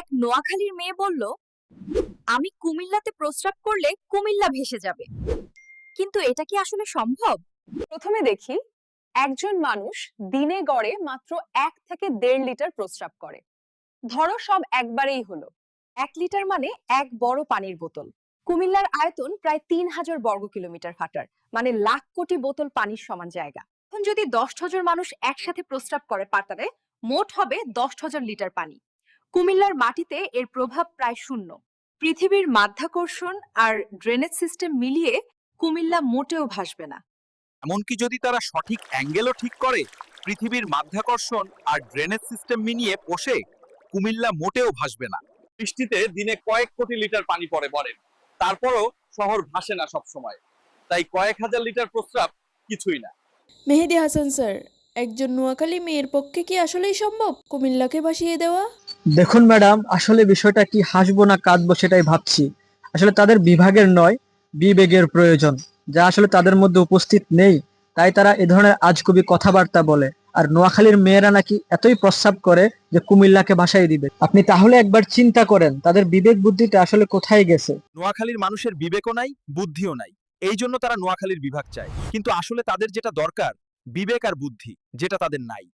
এক নোয়াখালীর মেয়ে বলল, আমি কুমিল্লাতে প্রস্রাব করলে কুমিল্লা ভেসে যাবে। কিন্তু এটা কি আসলে সম্ভব? প্রথমে দেখি, একজন মানুষ দিনে গড়ে মাত্র এক থেকে দেড় লিটার প্রস্রাব করে। ধরো সব একবারেই হলো। এক লিটার মানে এক বড় পানির বোতল। কুমিল্লার আয়তন প্রায় তিন হাজার বর্গ কিলোমিটার ফাটার মানে লাখ কোটি বোতল পানির সমান জায়গা। এখন যদি দশ হাজার মানুষ একসাথে প্রস্রাব করে পাতারে মোট হবে দশ হাজার লিটার পানি। কুমিল্লার মাটিতে এর প্রভাব প্রায় শূন্য। পৃথিবীর মাধ্যাকর্ষণ আর ড্রেনেজ সিস্টেম মিলিয়ে কুমিল্লা মোটেও ভাসবে না। এমনকি যদি তারা সঠিক অ্যাঙ্গেলও ঠিক করে পৃথিবীর মাধ্যাকর্ষণ আর ড্রেনেজ সিস্টেম মিলিয়ে পোষে কুমিল্লা মোটেও ভাসবে না। বৃষ্টিতে দিনে কয়েক কোটি লিটার পানি পড়ে বলেন তারপরও শহর ভাসে না সব সময় তাই কয়েক হাজার লিটার প্রস্রাব কিছুই না। মেহেদি হাসান স্যার একজন নোয়াখালী মেয়ের পক্ষে কি আসলেই সম্ভব কুমিল্লাকে ভাসিয়ে দেওয়া? দেখুন ম্যাডাম, আসলে বিষয়টা কি হাসবো না কাঁদবো সেটাই ভাবছি। আসলে তাদের বিভাগের নয়, বিবেকের প্রয়োজন। যা আসলে তাদের মধ্যে উপস্থিত নেই, তাই তারা এ ধরনের আজকবি কথাবার্তা বলে। আর নোয়াখালীর মেয়েরা নাকি এতই প্রস্রাব করে যে কুমিল্লাকে ভাসাই দিবে। আপনি তাহলে একবার চিন্তা করেন, তাদের বিবেক বুদ্ধিটা আসলে কোথায় গেছে? নোয়াখালীর মানুষের বিবেকও নাই, বুদ্ধিও নাই। এই জন্য তারা নোয়াখালীর বিভাগ চায়। কিন্তু আসলে তাদের যেটা দরকার, বিবেক আর বুদ্ধি, যেটা তাদের নাই।